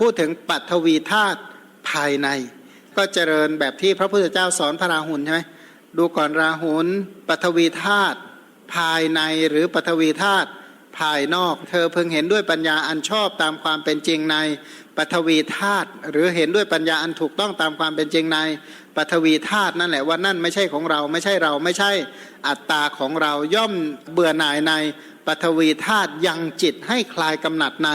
พูดถึงปัทวีธาตุภายใน ก็เจริญแบบที่พระพุทธเจ้าสอนพระราหุลใช่ไหมดูก่อนราหุลปัทวีธาตุภายในหรือปัทวีธาตุภายนอก เธอเพิ่งเห็นด้วยปัญญาอันชอบตามความเป็นจริงในปัทวีธาตุหรือเห็นด้วยปัญญาอันถูกต้องตามความเป็นจริงในปัทวีธาตุนั่นแหละว่านั่นไม่ใช่ของเราไม่ใช่เราไม่ใช่อัตตาของเราย่อมเบื่อหน่ายใน ปัทวีธาตุยังจิตให้คลายกำหนัดใน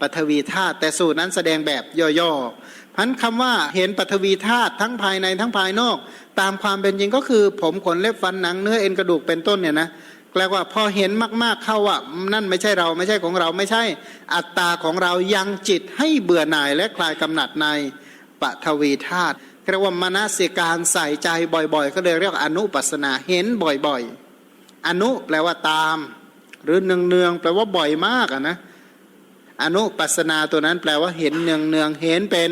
ปัทวีธาตุแต่สูตรนั้นแสดงแบบย่อๆพันคำว่าเห็นปัทวีธาตุทั้งภายในทั้งภายนอก ตามความเป็นจริงก็คือ ผมขนเล็บฟันหนังเนื้อเอ็นกระดูกเป็นต้นเนี่ยนะแปลว่าพอเห็นมากๆเข้าว่านั่นไม่ใช่เราไม่ใช่ของเราไม่ใช่ อัตตาของเรายังจิตให้เบื่อหน่ายและคลายกำหนัดในปัทวีธาตุเรียกว่ามนสิการใส่ใจบ่อยๆ ก็เลยเรียกอนุปัสนาเห็นบ่อยๆ อนุแปลว่าตาม หรือเนืองๆแปลว่าบ่อยมากอะนะอนุปัสนาตัวนั้นแปลว่าเห็นเนืองๆเห็นเป็น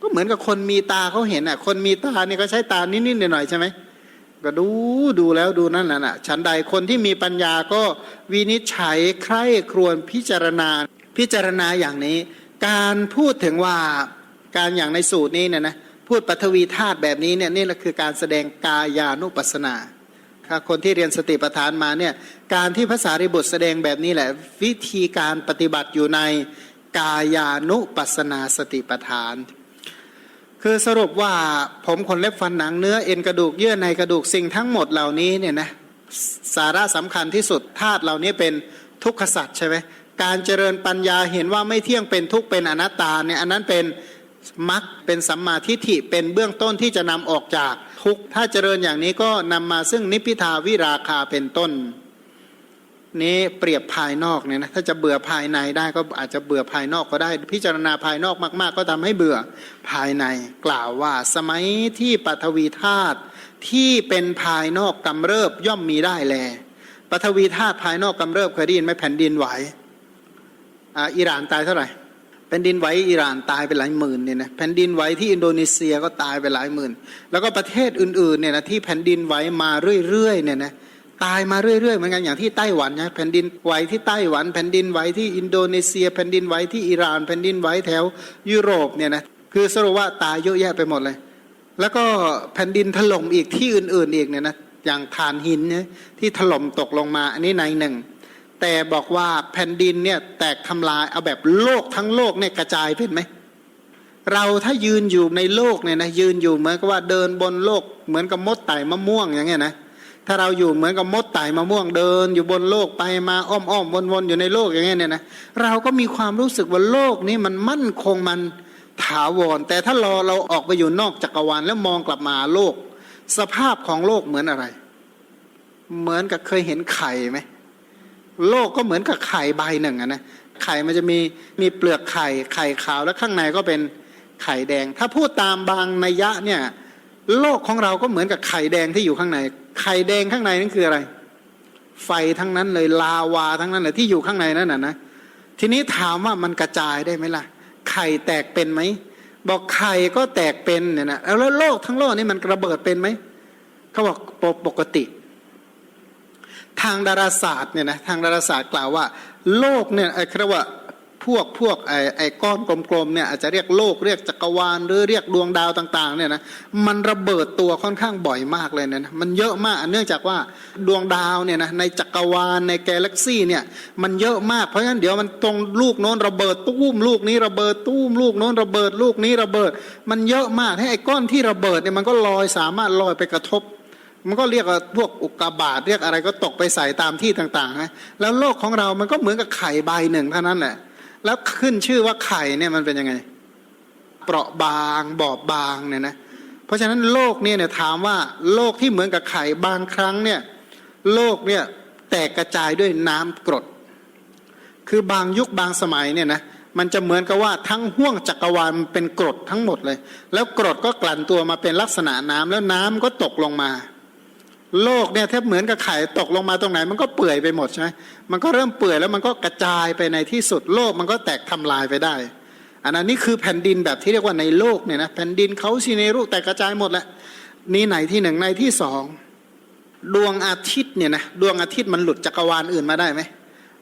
ก็เหมือนกับคนมีตาเขาเห็นอะ คนมีตาเนี่ยก็ใช้ตานิดๆหน่อยๆใช่ไหมก็ดูดูแล้วดูนั่นแหละนะฉันใดคนที่มีปัญญาก็วินิจฉัยใคร่ครวญพิจารณา พิจารณาอย่างนี้ การพูดถึงว่าการอย่างในสูตรนี้เนี่ยนะพูดปฐวีธาตุแบบนี้เนี่ยนี่แหละคือการแสดงกายานุปัสนา ถ้าคนที่เรียนสติปัฏฐานมาเนี่ยการที่ภาษาริบุตรแสดงแบบนี้แหละ วิธีการปฏิบัติอยู่ในกายานุปัสนาสติปัฏฐาน คือสรุปว่าผมขนเล็บฟันหนังเนื้อเอ็นกระดูกเยื่อในกระดูกสิ่งทั้งหมดเหล่านี้เนี่ยนะสาระสำคัญที่สุดธาตุเหล่านี้เป็นทุกขสัตว์ใช่ไหมการเจริญปัญญาเห็นว่าไม่เที่ยงเป็นทุกข์เป็นอนัตตาเนี่ยอันนั้นเป็น มักเป็นสัมมาทิฏฐิเป็นเบื้องต้นที่จะนำออกจากทุกถ้าเจริญอย่างนี้ก็นำมาซึ่งนิพพิทาวิราคาเป็นต้น นี้เปรียบภายนอกเนี่ยนะถ้าจะเบื่อภายในได้ก็อาจจะเบื่อภายนอกก็ได้ พิจารณาภายนอกมาก ๆ ก็ทำให้เบื่อภายใน กล่าวว่าสมัยที่ปัทวีธาตุที่เป็นภายนอกกำเริบย่อมมีได้แลปัทวีธาตุภายนอกกำเริบเคยได้ยินไหมแผ่นดินไหวอ่าอิหร่านตายเท่าไหร่ แผ่นดินไหวอิหร่านตายไปหลายหมื่นเนี่ยนะแผ่นดินไหวที่อินโดนีเซียก็ตายไปหลายหมื่น แล้วก็ประเทศอื่นๆเนี่ยนะที่แผ่นดินไหวมาเรื่อยๆเนี่ยนะตายมาเรื่อยๆเหมือนกันอย่างที่ไต้หวันนะแผ่นดินไหวที่ไต้หวัน แผ่นดินไหวที่อินโดนีเซีย แผ่นดินไหวที่อิหร่าน แผ่นดินไหวแถวยุโรปเนี่ยนะคือสรุปว่าตายเยอะแยะไปหมดเลย แล้วก็แผ่นดินถล่มอีกที่อื่นๆอีกเนี่ยนะอย่างฐานหินเนี่ยที่ถล่มตกลงมาอันนี้ในหนึ่ง แต่บอกว่าแผ่นดินเนี่ยแตกทำลายเอาแบบโลกทั้งโลกเนี่ยกระจายเป็นไหมเราถ้ายืนอยู่ในโลกเนี่ยนะยืนอยู่เหมือนกับว่าเดินบนโลก เหมือนกับมดไต่มะม่วงอย่างเงี้ยนะถ้าเราอยู่เหมือนกับมดไต่มะม่วงเดิน อยู่บนโลกไปมาอ้อมอ้อมวนวนอยู่ในโลกอย่างเงี้ยเนี่ยนะเราก็มีความรู้สึกว่าโลกนี้มันมั่นคงมันถาวร แต่ถ้ารอเราออกไปอยู่นอกจักรวาลแล้วมองกลับมาโลก สภาพของโลกเหมือนอะไร เหมือนกับเคยเห็นไข่ไหม โลกก็เหมือนกับไข่ใบหนึ่งอะนะไข่มันจะมีมีเปลือกไข่ไข่ขาวแล้วข้างในก็เป็นไข่แดง ถ้าพูดตามบางนัยยะเนี่ยโลกของเราก็เหมือนกับไข่แดงที่อยู่ข้างใน ไข่แดงข้างในนั่นคืออะไร ไฟทั้งนั้นเลยลาวาทั้งนั้นเลยที่อยู่ข้างในนั่นน่ะนะทีนี้ถามว่ามันกระจายได้ไหมล่ะ ไข่แตกเป็นไหมบอกไข่ก็แตกเป็นเนี่ยนะแล้วโลกทั้งโลกนี่มันระเบิดเป็นไหมเขาบอกปกติ ทางดาราศาสตร์เนี่ยนะทางดาราศาสตร์กล่าวว่า โลกเนี่ยไอ้คำว่าพวกพวกไอ้ไอ้ก้อนกลมๆเนี่ยอาจจะเรียกโลกเรียกจักรวาลหรือเรียกดวงดาวต่างๆเนี่ยนะมันระเบิดตัวค่อนข้างบ่อยมากเลยนะมันเยอะมากเนื่องจากว่าดวงดาวเนี่ยนะในจักรวาลในกาแล็กซี่เนี่ยมันเยอะมากเพราะฉะนั้นเดี๋ยวมันตรงลูกโน้นระเบิดตุ้มลูกนี้ระเบิดตุ้มลูกโน้นระเบิดลูกนี้ระเบิด มันเยอะมากให้ไอ้ก้อนที่ระเบิดเนี่ยมันก็ลอยสามารถลอยไปกระทบ มันก็เรียกว่าพวกอุกกาบาตเรียกอะไรก็ตกไปใส่ตามที่ต่างๆนะแล้วโลกของเรามันก็เหมือนกับไข่ใบหนึ่งเท่านั้นแหละแล้วขึ้นชื่อว่าไข่เนี่ยมันเป็นยังไง เปราะบางบอบบางเนี่ยนะเพราะฉะนั้นโลกเนี่ยเนี่ยถามว่าโลกที่เหมือนกับไข่บางครั้งเนี่ยโลกเนี่ยแตกกระจายด้วยน้ำกรด คือบางยุคบางสมัยเนี่ยนะมันจะเหมือนกับว่าทั้งห้วงจักรวาลมันเป็นกรดทั้งหมดเลย แล้วกรดก็กลั่นตัวมาเป็นลักษณะน้ำแล้วน้ำก็ตกลงมา โลกเนี่ยแทบเหมือนกับไข่ตกลงมาตรงไหน มันก็เปื่อยไปหมดใช่ไหมมันก็เริ่มเปื่อยแล้วมันก็กระจายไปในที่สุดโลกมันก็แตกทำลายไปได้ อันนั้นนี่คือแผ่นดินแบบที่เรียกว่าในโลกเนี่ยนะแผ่นดินเขาซีเนรุแตกกระจายหมดแหละนี่ไหนที่หนึ่งในที่สองดวงอาทิตย์เนี่ยนะดวงอาทิตย์มันหลุดจักรวาลอื่นมาได้ไหม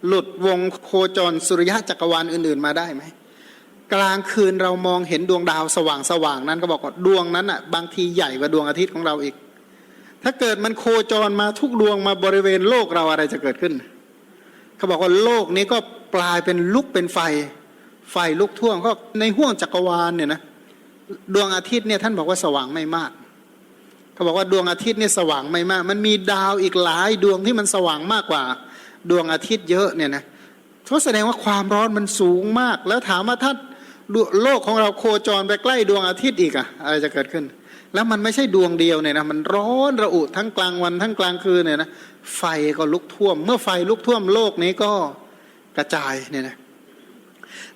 หลุดวงโคจรสุริยะจักรวาลอื่น ๆมาได้ไหมกลางคืนเรามองเห็นดวงดาวสว่างสว่างๆนั้นก็บอกว่าดวงนั้นอะบางทีใหญ่กว่าดวงอาทิตย์ของเราอีก ถ้าเกิดมันโคจรมาทุกดวงมาบริเวณโลกเราอะไรจะเกิดขึ้น เขาบอกว่าโลกนี้ก็กลายเป็นลุกเป็นไฟ ไฟลุกท่วมก็ในห้วงจักรวาลเนี่ยนะดวงอาทิตย์เนี่ยท่านบอกว่าสว่างไม่มาก เขาบอกว่าดวงอาทิตย์เนี่ยสว่างไม่มาก มันมีดาวอีกหลายดวงที่มันสว่างมากกว่า ดวงอาทิตย์เยอะเนี่ยนะเพราะแสดงว่าความร้อนมันสูงมาก แล้วถามว่าถ้าโลกของเราโคจรไปใกล้ดวงอาทิตย์อีกอะอะไรจะเกิดขึ้น แล้วมันไม่ใช่ดวงเดียวเนี่ยนะมันร้อนระอุทั้งกลางวันทั้งกลางคืนเนี่ยนะไฟก็ลุกท่วม เมื่อไฟลุกท่วมโลกนี้ก็กระจายเนี่ยนะ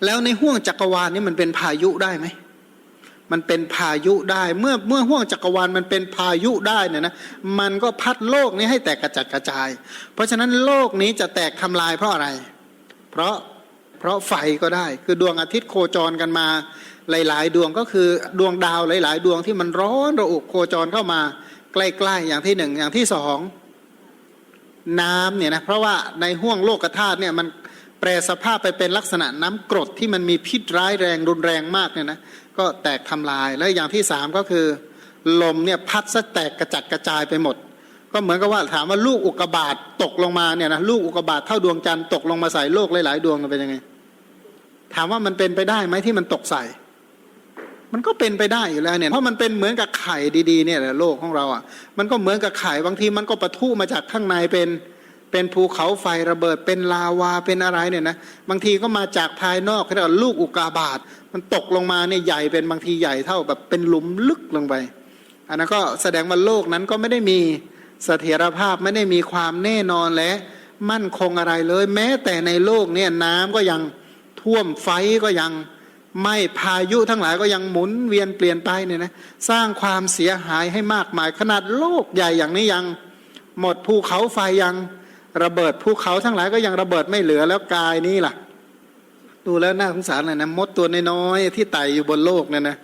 แล้วในห้วงจักรวาลนี่มันเป็นพายุได้ไหมมันเป็นพายุได้เมื่อเมื่อห่วงจักรวาลมันเป็นพายุได้เนี่ยนะมันก็พัดโลกนี้ให้แตกกระจัดกระจาย เพราะฉะนั้นโลกนี้จะแตกทำลายเพราะอะไร เพราะเพราะไฟก็ได้ คือดวงอาทิตย์โคจรกันมา หลาย ๆ ดวงก็คือดวงดาวหลาย ๆ ดวงที่มันร้อนระอุโคจรเข้ามา ใกล้ๆอย่างที่หนึ่งอย่างที่สองน้ำเนี่ยนะเพราะว่าในห่วงโลกธาตุเนี่ยมันแปรสภาพไปเป็นลักษณะน้ำกรดที่มันมีพิษร้ายแรงรุนแรงมากเนี่ยนะก็แตกทำลายแล้วอย่างที่สามก็คือ ลมเนี่ยพัดซะแตกกระจัดกระจายไปหมด ก็เหมือนกับว่าถามว่าลูกอุกกาบาตตกลงมาเนี่ยนะลูกอุกกาบาตเท่าดวงจันทร์ตกลงมาใส่โลกหลายๆดวงมันเป็นยังไง ถามว่ามันเป็นไปได้ไหมที่มันตกใส่ มันก็เป็นไปได้อยู่แล้วเนี่ยเพราะมันเป็นเหมือนกับไข่ดีๆเนี่ยแหละโลกของเราอะมันก็เหมือนกับไข่บางทีมันก็ปะทุมาจากข้างในเป็นเป็นภูเขาไฟระเบิดเป็นลาวาเป็นอะไรเนี่ยนะบางทีก็มาจากภายนอกเรียกว่าลูกอุกาบาตมันตกลงมาเนี่ยใหญ่เป็นบางทีใหญ่เท่าแบบเป็นหลุมลึกลงไป อันนั้นก็แสดงว่าโลกนั้นก็ไม่ได้มีเสถียรภาพไม่ได้มีความแน่นอนและมั่นคงอะไรเลย แม้แต่ในโลกเนี่ยน้ำก็ยังท่วมไฟก็ยัง ไม่พายุทั้งหลายก็ยังหมุนเวียนเปลี่ยนไปเนี่ยนะสร้างความเสียหายให้มากมายขนาดโลกใหญ่อย่างนี้ยัง หมดภูเขาไฟยังระเบิดภูเขาทั้งหลายก็ยังระเบิดไม่เหลือแล้วกายนี้ล่ะ ดูแล้วน่าสงสารเลยนะมดตัวน้อยๆที่ไต่อยู่บนโลกเนี่ยนะ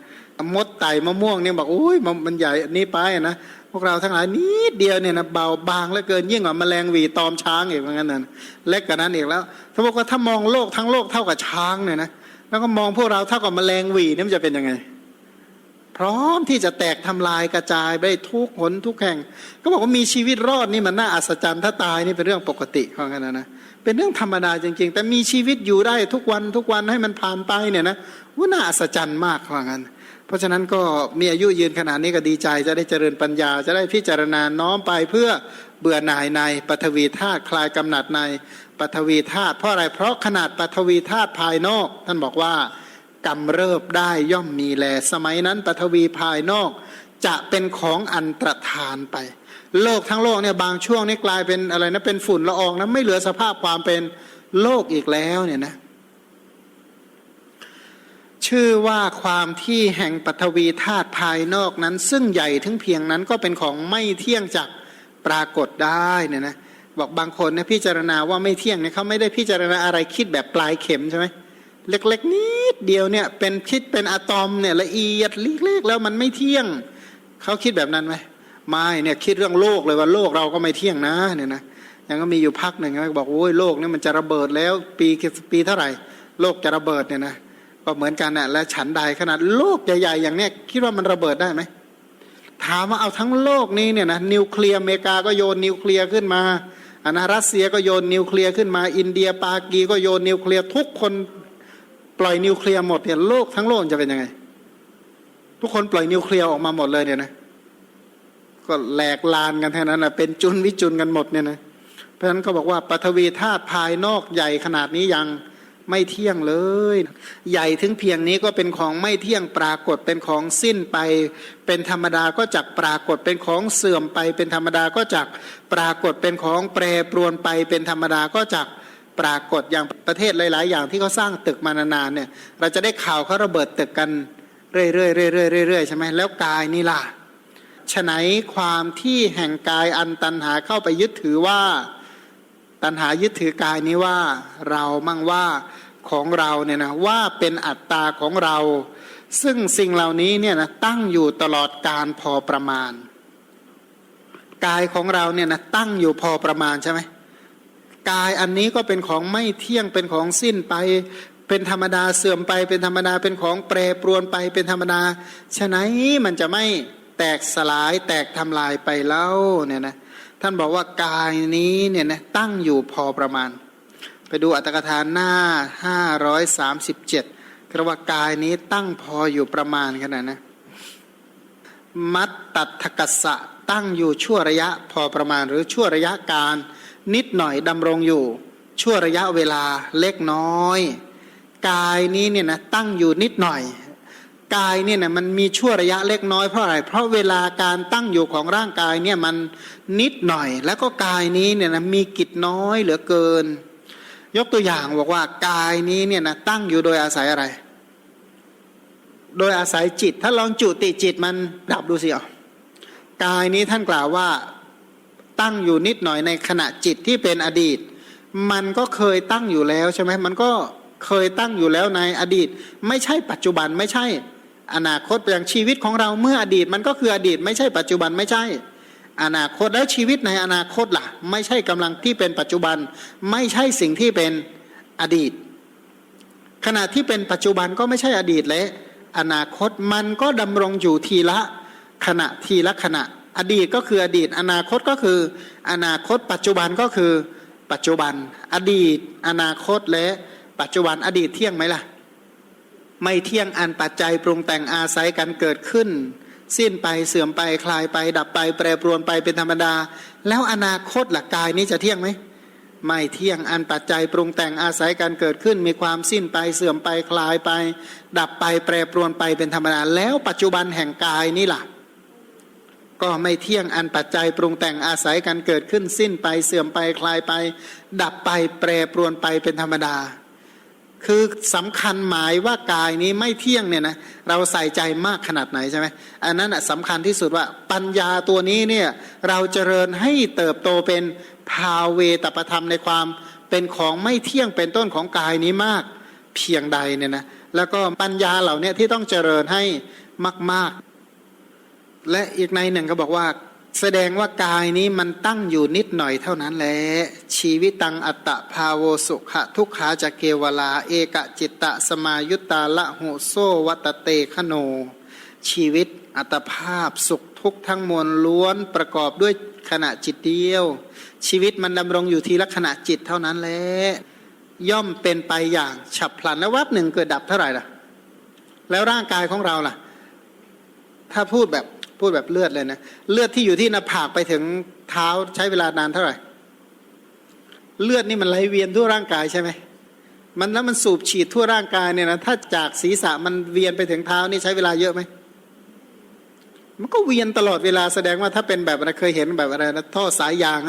มดไต่มะม่วงเนี่ยบอกโอ้ยมันมันใหญ่นี่ไปนะพวกเราทั้งหลายนิดเดียวเนี่ยนะเบาบางเหลือเกินยิ่งกว่าแมลงวีตอมช้างอีกเหมือนกันนะเล็กกว่านั้นอีกแล้วถ้าบอกว่าถ้ามองโลกทั้งโลกเท่ากับช้างเนี่ยนะ แล้วก็มองพวกเราเท่ากับแมลงหวีนี่มันจะเป็นยังไง พร้อมที่จะแตกทำลายกระจายไปทุกหนทุกแห่ง ก็บอกว่ามีชีวิตรอดนี่มันน่าอัศจรรย์ถ้าตายนี่เป็นเรื่องปกติของกันนะนะเป็นเรื่องธรรมดาจริง ๆ แต่มีชีวิตอยู่ได้ทุกวันทุกวันให้มันผ่านไปเนี่ยนะว่าน่าอัศจรรย์มากว่างั้นเพราะฉะนั้นก็มีอายุยืนขนาดนี้ก็ดีใจจะได้เจริญปัญญา จะได้พิจารณาน้อมไปเพื่อเบื่อหน่ายในปฐวีธาตุคลายกำหนัดใน ปฐวีธาตุเพราะอะไรเพราะขนาดปฐวีธาตุภายนอก ท่านบอกว่ากำเริบได้ย่อมมีแล สมัยนั้นปฐวีภายนอก จะเป็นของอันตรธานไป โลกทั้งโลกเนี่ยบางช่วงนี่กลายเป็นอะไรนะเป็นฝุ่นละอองนะไม่เหลือสภาพความเป็นโลกอีกแล้วเนี่ยนะชื่อว่าความที่แห่งปฐวีธาตุภายนอกนั้น ซึ่งใหญ่ถึงเพียงนั้นก็เป็นของไม่เที่ยงจากปรากฏได้เนี่ยนะ บอกบางคนเนี่ยพิจารณาว่าไม่เที่ยงเนี่ยเขาไม่ได้พิจารณาอะไรคิดแบบปลายเข็มใช่ไหมเล็กๆนิดเดียวเนี่ยเป็นคิดเป็นอะตอมเนี่ยละเอียดเล็กๆแล้วมันไม่เที่ยงเขาคิดแบบนั้นไหมไม่เนี่ยคิดเรื่องโลกเลยว่าโลกเราก็ไม่เที่ยงนะเนี่ยนะยังก็มีอยู่พักหนึ่งบอกโอ้ยโลกเนี่ยมันจะระเบิดแล้วปีปีเท่าไหร่ โลกจะระเบิดเนี่ยนะก็เหมือนกันน่ะและฉันใดขนาดโลกใหญ่ๆอย่างเนี้ยคิดว่ามันระเบิดได้ไหมถามว่าเอาทั้งโลกนี้เนี่ยนะนิวเคลียร์อเมริกาก็โยนนิวเคลียร์ขึ้นมา อันรัสเซียก็โยนนิวเคลียร์ขึ้นมา อินเดียปากีก็โยนนิวเคลียร์ทุกคนปล่อยนิวเคลียร์หมดเนี่ยโลกทั้งโลกจะเป็นยังไง ทุกคนปล่อยนิวเคลียร์ออกมาหมดเลยเนี่ยนะก็แหลกลานกันแค่นั้นนะเป็นจุนวิจุนกันหมดเนี่ยนะเพราะฉะนั้นก็บอกว่าปฐวีธาตุภายนอกใหญ่ขนาดนี้ยัง ไม่เที่ยงเลย ใหญ่ถึงเพียงนี้ก็เป็นของไม่เที่ยงปรากฏเป็นของสิ้นไป เป็นธรรมดาก็จักปรากฏเป็นของเสื่อมไป เป็นธรรมดาก็จักปรากฏเป็นของแปรปรวนไป เป็นธรรมดาก็จักปรากฏอย่างประเทศหลาย ๆ อย่างที่เขาสร้างตึกมานานๆเนี่ย เราจะได้ข่าวเขาระเบิดตึกกันเรื่อยๆเรื่อยๆเรื่อยๆใช่ไหมแล้วกายนี่ล่ะฉะไหนความที่แห่งกายอันตันหาเข้าไปยึดถือว่า ตันหายึดถือกายนี้ว่าเรามั่งว่าของเราเนี่ยนะว่าเป็นอัตตาของเรา ซึ่งสิ่งเหล่านี้เนี่ยนะตั้งอยู่ตลอดการพอประมาณ กายของเราเนี่ยนะตั้งอยู่พอประมาณใช่ไหมกายอันนี้ก็เป็นของไม่เที่ยงเป็นของสิ้นไป เป็นธรรมดาเสื่อมไป เป็นธรรมดาเป็นของแปรปรวนไปเป็นธรรมดาฉะนั้นมันจะไม่แตกสลายแตกทำลายไปแล้วเนี่ยนะ ท่านบอกว่ากายนี้เนี่ยนะตั้งอยู่พอประมาณ ไปดูอัตถกถาหน้า537กระว่ากายนี้ตั้งพออยู่ประมาณขนาดนะมัตตัทกัสสะตั้งอยู่ชั่วระยะพอประมาณหรือชั่วระยะการ นิดหน่อยดำรงอยู่ ชั่วระยะเวลาเล็กน้อย กายนี้เนี่ยนะตั้งอยู่นิดหน่อย กายเนี่ยนะมันมีชั่วระยะเล็กน้อยเพราะอะไร เพราะเวลาการตั้งอยู่ของร่างกายเนี่ยมันนิดหน่อย แล้วก็กายนี้เนี่ยนะมีกิจน้อยเหลือเกิน ยกตัวอย่างบอกว่ากายนี้เนี่ยนะตั้งอยู่โดยอาศัยอะไร โดยอาศัยจิต ถ้าลองจุติจิตมันดับดูสิอะกายนี้ท่านกล่าวว่าตั้งอยู่นิดหน่อยในขณะจิตที่เป็นอดีต มันก็เคยตั้งอยู่แล้วใช่ไหมมันก็เคยตั้งอยู่แล้วในอดีต ไม่ใช่ปัจจุบันไม่ใช่ อนาคตอย่างชีวิตของเราเมื่ออดีตมันก็คืออดีตไม่ใช่ปัจจุบันไม่ใช่ อนาคตแล้วชีวิตในอนาคตล่ะ ไม่ใช่กำลังที่เป็นปัจจุบัน ไม่ใช่สิ่งที่เป็นอดีต ขณะที่เป็นปัจจุบันก็ไม่ใช่อดีตและอนาคตมันก็ดำรงอยู่ทีละขณะทีละขณะ อดีตก็คืออดีต อนาคตก็คือ อนาคต ปัจจุบันก็คือปัจจุบัน อดีต อนาคตและปัจจุบันอดีตเที่ยงไหมล่ะ ไม่เที่ยงอันปัจจัยปรุงแต่งอาศัยกันเกิดขึ้น สิ้นไปเสื่อมไปคลายไปดับไปแปรปรวนไปเป็นธรรมดา แล้วอนาคตหลักกายนี้จะเที่ยงไหมไม่เที่ยงอันปัจจัยปรุงแต่งอาศัยการเกิดขึ้น มีความสิ้นไปเสื่อมไปคลายไป ดับไปแปรปรวนไปเป็นธรรมดาแล้วปัจจุบันแห่งกายนี่ล่ะ ก็ไม่เที่ยงอันปัจจัยปรุงแต่งอาศัยการเกิดขึ้น สิ้นไปเสื่อมไปคลายไป ดับไปแปรปรวนไปเป็นธรรมดา คือสำคัญหมายว่ากายนี้ไม่เที่ยงเนี่ยนะเราใส่ใจมากขนาดไหนใช่ไหมอันนั้นสำคัญที่สุดว่าปัญญาตัวนี้เนี่ยเราเจริญให้เติบโตเป็นภาเวตประธรรมในความเป็นของไม่เที่ยงเป็นต้นของกายนี้มากเพียงใดเนี่ยนะแล้วก็ปัญญาเหล่านี้ที่ต้องเจริญให้มาก ๆ และอีกในหนึ่งก็บอกว่า แสดงว่ากายนี้มันตั้งอยู่นิดหน่อยเท่านั้นแหละชีวิตตังอัตตภาโวสุขะทุกขาจะเกวลา เอกจิตตะสมายุตตาละหุโซวัตเตคโน ชีวิตอัตภาพสุขทุกทั้งมวลล้วนประกอบด้วยขณะจิตเดียว ชีวิตมันดำรงอยู่ทีละขณะจิตเท่านั้นแหละย่อมเป็นไปอย่างฉับพลันแล้ววับหนึ่งเกิดดับเท่าไหร่ล่ะ แล้วร่างกายของเราล่ะ ถ้าพูดแบบ พูดแบบเลือดเลยนะ เลือดที่อยู่ที่หน้าผากไปถึงเท้าใช้เวลานานเท่าไหร่ เลือดนี่มันไหลเวียนทั่วร่างกายใช่ไหมมันแล้วมันสูบฉีดทั่วร่างกายเนี่ยนะถ้าจากศีรษะมันเวียนไปถึงเท้านี่ใช้เวลาเยอะไหมมันก็เวียนตลอดเวลาแสดงว่าถ้าเป็นแบบอะไรเคยเห็นแบบอะไรนะท่อสายยาง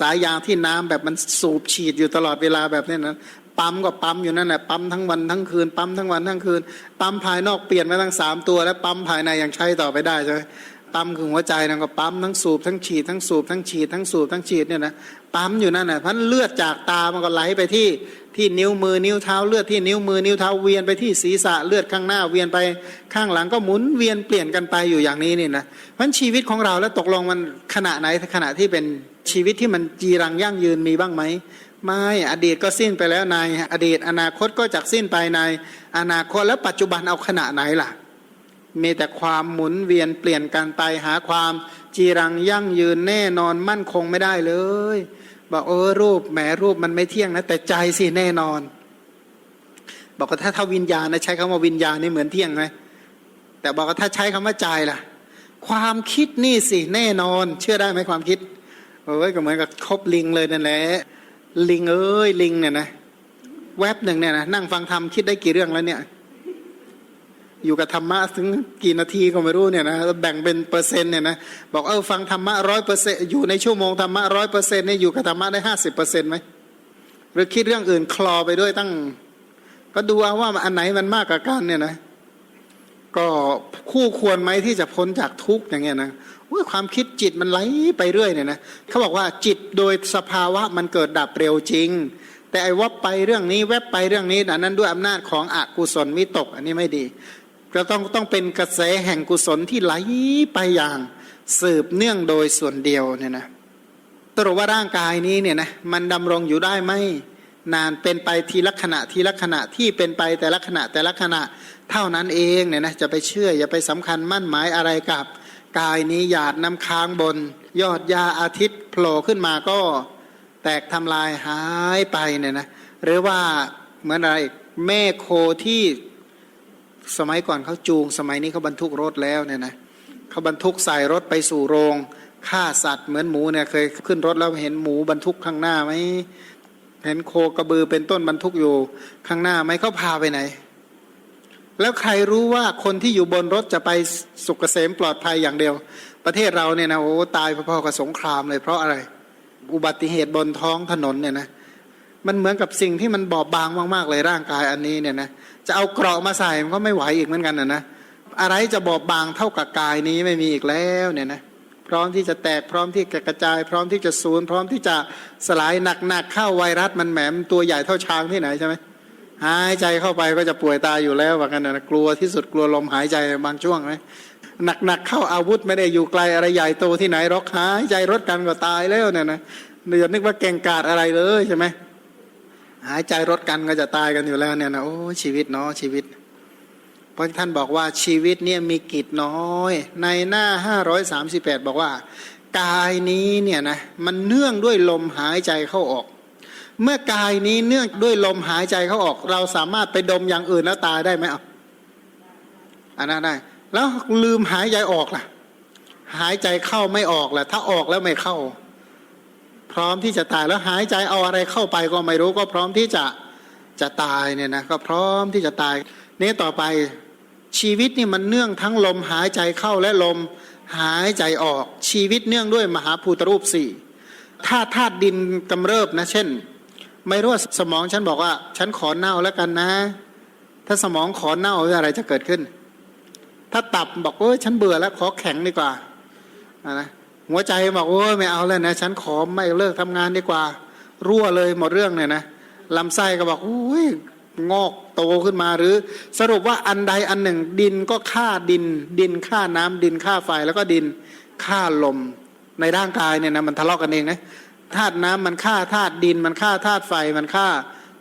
สายยางที่น้ำแบบมันสูบฉีดอยู่ตลอดเวลาแบบนี้นะปั๊มก็ปั๊มอยู่นั่นแหละปั๊มทั้งวันทั้งคืนปั๊มทั้งวันทั้งคืนปั๊มภายนอกเปลี่ยนมาตั้งสามตัว แล้วปั๊มภายในยังใช้ต่อไปได้ใช่ไหม ปั๊มคือหัวใจนั่นก็ปั๊มทั้งสูบทั้งฉีดทั้งสูบทั้งฉีดทั้งสูบทั้งฉีดเนี่ยนะปั๊มอยู่นั่นแหะพันเลือดจากตามันก็ไหลไปที่ที่นิ้วมือนิ้วเท้าเลือดที่นิ้วมือนิ้วเท้าเวียนไปที่ศีรษะเลือดข้างหน้าเวียนไปข้างหลังก็หมุนเวียนเปลี่ยนกันไปอยู่อย่างนี้นี่นะพราะชีวิตของเราแล้วตกลงมันขณะไหนขณะที่เป็นชีวิตที่มันจีรังยั่งยืนมีบ้างไหมไม่อดีตก็สิ้นไปแล้วในอดีตอนาคตก็จากสิ้นไปในอนาคตแล้วปัจจุบันเอาขณะไหนล่ะ มีแต่ความหมุนเวียนเปลี่ยนกันไปหาความ จีรังยั่งยืนแน่นอนมั่นคงไม่ได้เลยบอกเออรูปแหมรูปมันไม่เที่ยงนะ แต่ใจสิแน่นอน บอกว่าถ้าถ้าวิญญาณนะใช้คำว่าวิญญาณนี่เหมือนเที่ยงไหมแต่บอกว่าถ้าใช้คำว่าใจล่ะ ความคิดนี่สิแน่นอน เชื่อได้ไหมความคิดโอ้ยก็เหมือนกับคบลิงเลยนั่นแหละลิงเอ้ยลิงเนี่ยนะแวบหนึ่งเนี่ยนะนั่งฟังธรรมคิดได้กี่เรื่องแล้วเนี่ย อยู่กับธรรมะถึงกี่นาทีก็ไม่รู้เนี่ยนะแบ่งเป็นเปอร์เซ็นต์เนี่ยนะบอกเออฟังธรรมะร้อยเปอร์เซ็นต์อยู่ในชั่วโมงธรรมะร้อยเปอร์เซ็นต์เนี่ยอยู่กับธรรมะได้ห้าสิบเปอร์เซ็นต์ไหมหรือคิดเรื่องอื่นคลอไปด้วยตั้ง ก็ดูเอาว่าอันไหนมันมากกว่ากันเนี่ยนะก็คู่ควรไหมที่จะพ้นจากทุกข์อย่างเงี้ยนะว่าความคิดจิตมันไหลไปเรื่อยเนี่ยนะเขาบอกว่าจิตโดยสภาวะมันเกิดดับเร็วจริง แต่ไอ้วับไปเรื่องนี้แวบไปเรื่องนี้อันนั้นด้วยอำนาจของอกุศลวิตก อันนี้ไม่ดี ก็ต้องต้องเป็นกระแสแห่งกุศลที่ไหลไปอย่างสืบเนื่องโดยส่วนเดียวเนี่ยนะตรุว่าร่างกายนี้เนี่ยนะมันดำรงอยู่ได้ไหมนานเป็นไปทีละขณะทีละขณะที่เป็นไปแต่ละขณะแต่ละขณะเท่านั้นเองเนี่ยนะจะไปเชื่ออย่าไปสำคัญมั่นหมายอะไรกับ กายนี้หยาดน้ำค้างบน ยอดยาอาทิตย์โผล่ขึ้นมาก็แตกทำลายหายไปเนี่ยนะหรือว่าเหมือนอะไรแม่โคที่ สมัยก่อนเขาจูง สมัยนี้เขาบรรทุกรถแล้วเนี่ยนะเขาบรรทุกใส่รถไปสู่โรงฆ่าสัตว์เหมือนหมูเนี่ยเคยขึ้นรถแล้วเห็นหมูบรรทุกข้างหน้าไหมเห็นโคกระบือเป็นต้นบรรทุกอยู่ข้างหน้าไหมเขาพาไปไหน แล้วใครรู้ว่าคนที่อยู่บนรถจะไปสุกเกษมปลอดภัยอย่างเดียว ประเทศเราเนี่ยนะโอ้ตายพอๆกับสงครามเลย เพราะอะไร อุบัติเหตุบนท้องถนนเนี่ยนะมันเหมือนกับสิ่งที่มันบอบบางมากๆเลยร่างกายอันนี้เนี่ยนะ จะเอาเกราะมาใส่มันก็ไม่ไหวอีกเหมือนกันนะนะอะไรจะบอบบางเท่ากับกายนี้ไม่มีอีกแล้วเนี่ยนะพร้อมที่จะแตกพร้อมที่จะกระจาย พร้อมที่จะสูญพร้อมที่จะสลายหนักๆเข้าไวรัสมันแหมมตัวใหญ่เท่าช้างที่ไหนใช่ไหมหายใจเข้าไปก็จะป่วยตายอยู่แล้วว่ากันนะกลัวที่สุดกลัวลมหายใจบางช่วงไหมหนักๆเข้าอาวุธไม่ได้อยู่ไกลอะไรใหญ่โตที่ไหนรอกหายใจรถกันก็ตายแล้วเนี่ยนะอย่านึกว่าเก่งกาจอะไรเลยใช่ไหม หายใจรถกันก็จะตายกันอยู่แล้วเนี่ยนะโอ้ชีวิตเนาะชีวิต เพราะท่านบอกว่าชีวิตเนี่ยมีกิจน้อย ในหน้า538บอกว่ากายนี้เนี่ยนะมันเนื่องด้วยลมหายใจเข้าออก เมื่อกายนี้เนื่องด้วยลมหายใจเข้าออก เราสามารถไปดมอย่างอื่นแล้วตายได้ไหมอะอันนั้นได้แล้วลืมหายใจออกล่ะ หายใจเข้าไม่ออกล่ะ ถ้าออกแล้วไม่เข้า พร้อมที่จะตายแล้วหายใจเอาอะไรเข้าไปก็ไม่รู้ก็พร้อมที่จะจะตายเนี่ยนะก็พร้อมที่จะตายนี่ต่อไปชีวิตนี่มันเนื่องทั้งลมหายใจเข้าและลมหายใจออกชีวิตเนื่องด้วยมหาภูตรูปสี่ถ้าธาตุดินกำเริบนะ เช่น ไม่รู้ว่าสมองฉันบอกว่า ฉันขอเน่าแล้วกันนะ ถ้าสมองขอเน่าอะไรจะเกิดขึ้น ถ้าตับบอกโอ้ยฉันเบื่อแล้วขอแข็งดีกว่าอะนะ หัวใจบอกโอ้ยไม่เอาแล้วนะฉันขอไม่เลิกทำงานดีกว่า รั่วเลยหมดเรื่องเนี่ยนะลำไส้ก็บอกโอ้ยงอกโตขึ้นมาหรือ สรุปว่าอันใดอันหนึ่ง ดินก็ฆ่าดิน ดินฆ่าน้ำดินฆ่าไฟแล้วก็ดินฆ่าลมในร่างกายเนี่ยนะมันทะเลาะกันเองนะธาตุน้ำมันฆ่าธาตุดิน มันฆ่าธาตุไฟมันฆ่า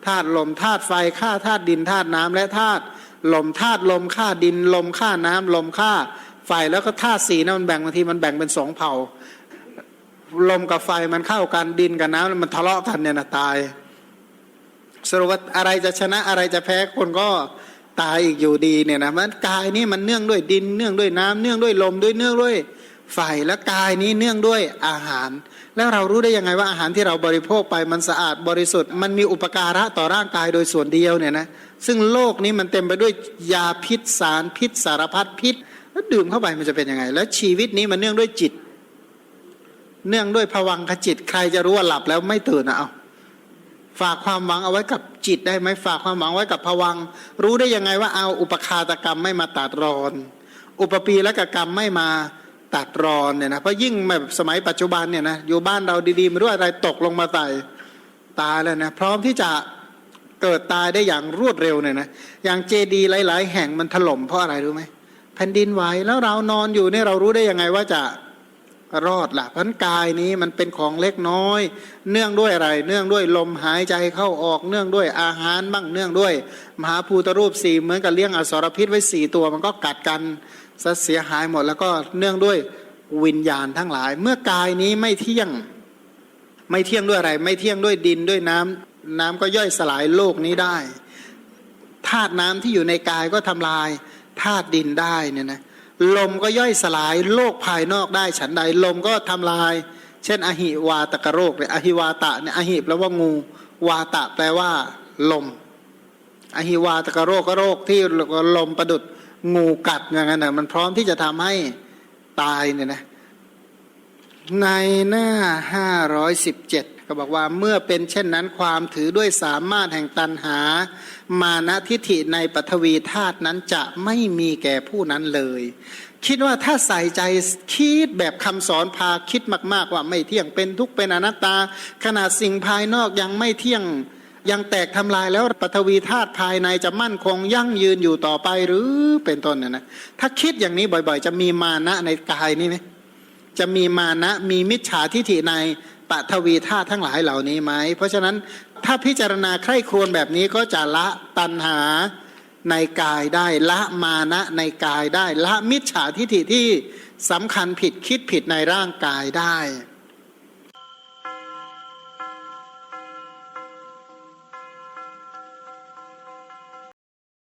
ธาตุลมธาตุไฟฆ่าธาตุดินธาตุน้ำและธาตุลมธาตุลมฆ่าดินลมฆ่าน้ำลมฆ่า ไฟแล้วก็ธาตุสีนะมันแบ่งบางทีมันแบ่งเป็นสองเผ่า ลมกับไฟมันเข้ากันดินกับน้ำมันทะเลาะกันเนี่ยนะตาย สรุปว่าอะไรจะชนะอะไรจะแพ้คนก็ตายอีกอยู่ดีเนี่ยนะมันกายนี้มันเนื่องด้วยดินเนื่องด้วยน้ำเนื่องด้วยลมด้วยเนื่องด้วยไฟและกายนี้เนื่องด้วยอาหาร แล้วเรารู้ได้ยังไงว่าอาหารที่เราบริโภคไปมันสะอาดบริสุทธิ์มันมีอุปการะต่อร่างกายโดยส่วนเดียวเนี่ยนะซึ่งโลกนี้มันเต็มไปด้วยยาพิษสารพิษสารพัดพิษ แล้วดื่มเข้าไปมันจะเป็นยังไง แล้วชีวิตนี้มันเนื่องด้วยจิต เนื่องด้วยภวังคจิต ใครจะรู้ว่าหลับแล้วไม่ตื่นนะเอาฝากความหวังเอาไว้กับจิตได้ไหมฝากความหวังไว้กับภวัง รู้ได้ยังไงว่าเอาอุปคาตกรรมไม่มาตัดรอน อุปปีและกกรรมไม่มาตัดรอนเนี่ยนะเพราะยิ่งแบบสมัยปัจจุบันเนี่ยนะอยู่บ้านเราดีๆไม่รู้อะไรตกลงมาใส่ตายแล้วนะพร้อมที่จะเกิดตายได้อย่างรวดเร็วเนี่ยนะอย่างเจดีหลาย ๆ แห่งมันถล่มเพราะอะไรรู้ไหม แผ่นดินไหวแล้วเรานอนอยู่เนี่ยเรารู้ได้ยังไงว่าจะรอดละ่ะพันกายนี้มันเป็นของเล็กน้อย เนื่องด้วยอะไร เนื่องด้วยลมหายใจเข้าออก เนื่องด้วยอาหารบ้างเนื่องด้วย มหาภูตรูปสี่เหมือนกับเลี้ยงอสรพิษไว้สี่ตัวมันก็กัดกันซะเสียหายหมด แล้วก็เนื่องด้วยวิญญาณทั้งหลาย เมื่อกายนี้ไม่เที่ยง ไม่เที่ยงด้วยอะไร ไม่เที่ยงด้วยดินด้วยน้ำน้ำก็ย่อยสลายโลกนี้ได้ธาตุน้ำที่อยู่ในกายก็ทำลาย ธาตุดินได้เนี่ยนะลมก็ย่อยสลายโลกภายนอกได้ฉันใด ลมก็ทำลาย เช่น อหิวาตกโรคเนี่ยอหิวาตะเนี่ยอหิแปลว่างู วาตะแปลว่า ลม อหิวาตกโรคก็โรคที่ลมประดุดงูกัดอย่างนั้นนะมันพร้อมที่จะทำให้ตายเนี่ยนะในหน้าห้าร้อยสิบเจ็ด ก็บอกว่าเมื่อเป็นเช่นนั้นความถือด้วยสามารถแห่งตันหา มานะทิฏฐิในปฐวีธาตุนั้นจะไม่มีแก่ผู้นั้นเลย คิดว่าถ้าใส่ใจคิดแบบคำสอนพาคิดมากๆว่าไม่เที่ยงเป็นทุกข์เป็นอนัตตา ขนาดสิ่งภายนอกยังไม่เที่ยงยังแตกทำลายแล้วปฐวีธาตุภายในจะมั่นคงยั่งยืนอยู่ต่อไปหรือเป็นต้นเนี่ยนะถ้าคิดอย่างนี้บ่อยๆ จะมีมานะในกายนี่ไหมจะมีมานะมีมิจฉาทิฐิใน ปฐวีธาตุทั้งหลายเหล่านี้ไหม เพราะฉะนั้นถ้าพิจารณาใคร่ครวญแบบนี้ก็จะละตัณหาในกายได้ละมานะในกายได้ ละมิจฉาทิฏฐิที่สำคัญผิดคิดผิดในร่างกายได้